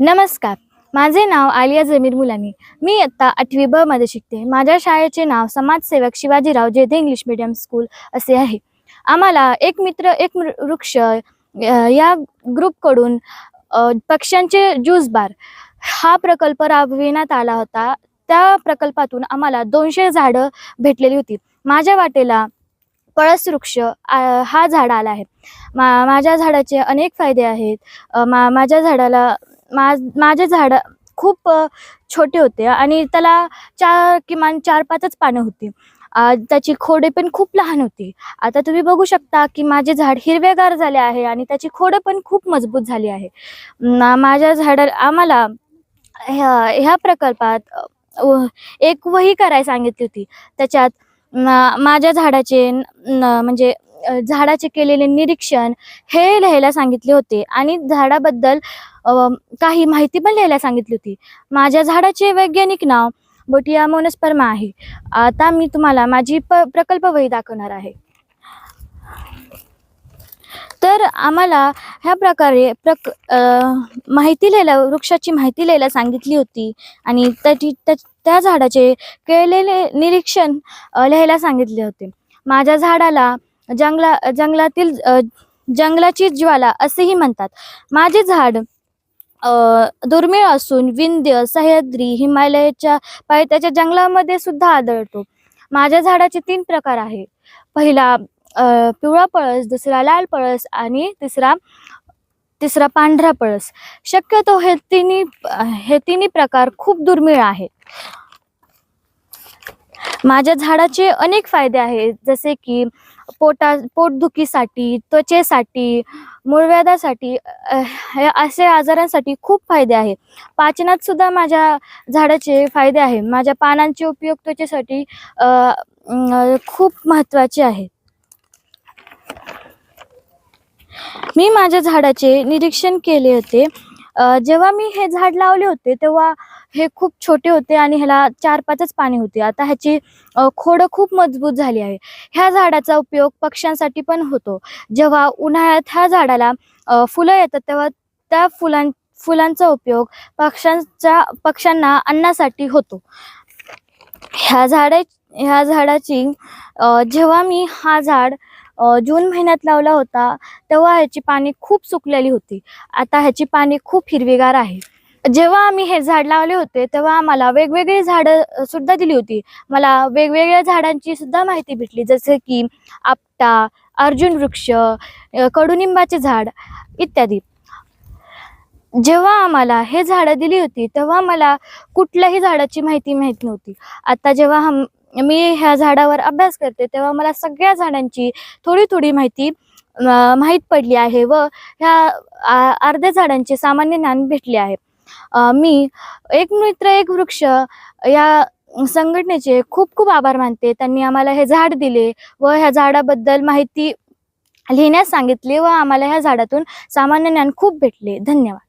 नमस्कार. माझे नाव आलिया जमीर मुलानी. मी आत्ता आठवी ब मध्ये शिकते. माझ्या शाळेचे नाव समाजसेवक Shivajirao Jedhe English medium school असे आहे. आम्हाला एक मित्र एक मृ- वृक्ष या ग्रुपकडून पक्ष्यांचे ज्यूस बार हा प्रकल्प राबविण्यात आला होता. त्या प्रकल्पातून आम्हाला दोनशे झाडं भेटलेली होती. माझ्या वाटेला पळस वृक्ष आ, हा झाड आला आहे. मा माझ्या झाडाचे अनेक फायदे आहेत. मा माझ्या झाडाला मा माझे झाड खूप छोटे होते आणि त्याला चार किमान चार पाचच पानं होती. त्याची खोडे पण खूप लहान होती. आता तुम्ही बघू शकता की माझे झाड हिरवेगार झाले आहे आणि त्याची खोडं पण खूप मजबूत झाली आहे. माझ्या झाडा आम्हाला ह्या ह्या प्रकल्पात व- एक वही करायला सांगितली होती. त्याच्यात माझ्या झाडाचे न म्हणजे झाडाचे केलेले निरीक्षण हे लिहायला सांगितले होते. आणि झाडाबद्दल काही माहिती पण लिहायला सांगितली होती. माझ्या झाडाचे वैज्ञानिक नाव बोटिया मोनस्पर्मा आहे. आता मी तुम्हाला माझी प प्रकल्प वही दाखवणार आहे. तर आम्हाला ह्या प्रकारे प्रक माहिती लिहायला वृक्षाची माहिती लिहायला सांगितली होती. आणि त्याची त्या त्या झाडाचे केलेले निरीक्षण लिहायला सांगितले होते. माझ्या झाडाला जंगला जंगलातील जंगलाची ज्वाला असेही म्हणतात. माझे झाड दुर्मिळ असून विंध्य सह्याद्री हिमालयाच्या पायथ्याच्या जंगलामध्ये सुद्धा आढळतो. माझ्या झाडाचे तीन प्रकार आहे. पहिला पिवळा पळस दुसरा लाल पळस आणि तिसरा तिसरा पांढरा पळस. शक्यतो हे तिन्ही हे तिन्ही प्रकार खूप दुर्मिळ आहेत माझ्या झाडाचे अनेक फायदे आहेत. जसे की पोटा पोटदुखीसाठी त्वचेसाठी मूळव्याधासाठी हे असे आजारांसाठी खूप फायदे आहेत पाचनात सुद्धा माझ्या झाडाचे फायदे आहे. माझ्या पानांचे उपयोग त्वचेसाठी खूप महत्त्वाचे आहे. मी माझ्या झाडाचे निरीक्षण केले होते. जेव्हा मी हे झाड लावले होते तेव्हा हे खूप छोटे होते आणि ह्याला चार पाचच पाने होते. आता ह्याची खोडं खूप मजबूत झाली आहे. ह्या झाडाचा उपयोग पक्ष्यांसाठी पण होतो. जेव्हा उन्हाळ्यात ह्या झाडाला फुलं येतात तेव्हा त्या फुलां फुलांचा उपयोग पक्ष्यांच्या पक्ष्यांना अन्नासाठी होतो. ह्या झाडा ह्या झाडाची जेव्हा मी हा झाड जून महिन्यात लावला होता तेव्हा ह्याची पाने खूप सुकलेली होती. आता ह्याची पाने खूप हिरवीगार आहे जेव्हा आम्ही हे झाड लावले होते तेव्हा आम्हाला वेगवेगळी झाडं सुद्धा दिली होती. मला वेगवेगळ्या झाडांची सुद्धा माहिती भेटली. जसे की आपटा अर्जुन वृक्ष कडुनिंबाचे झाड इत्यादी. जेव्हा आम्हाला हे झाडं दिली होती तेव्हा मला कुठल्याही झाडाची माहिती माहीत नव्हती. आता जेव्हा हम मी ह्या झाडावर अभ्यास करते तेव्हा मला सगळ्या झाडांची थोडी थोडी माहिती माहीत पडली आहे व ह्या आ- अर्ध्या झाडांचे सामान्य ज्ञान भेटले आहे. मी एक मित्र एक वृक्ष या संघटनेचे खूप खूप आभार मानते. त्यांनी आम्हाला हे झाड दिले व ह्या झाडाबद्दल माहिती लिहिण्यास सांगितले व आम्हाला ह्या झाडातून सामान्य ज्ञान खूप भेटले. धन्यवाद.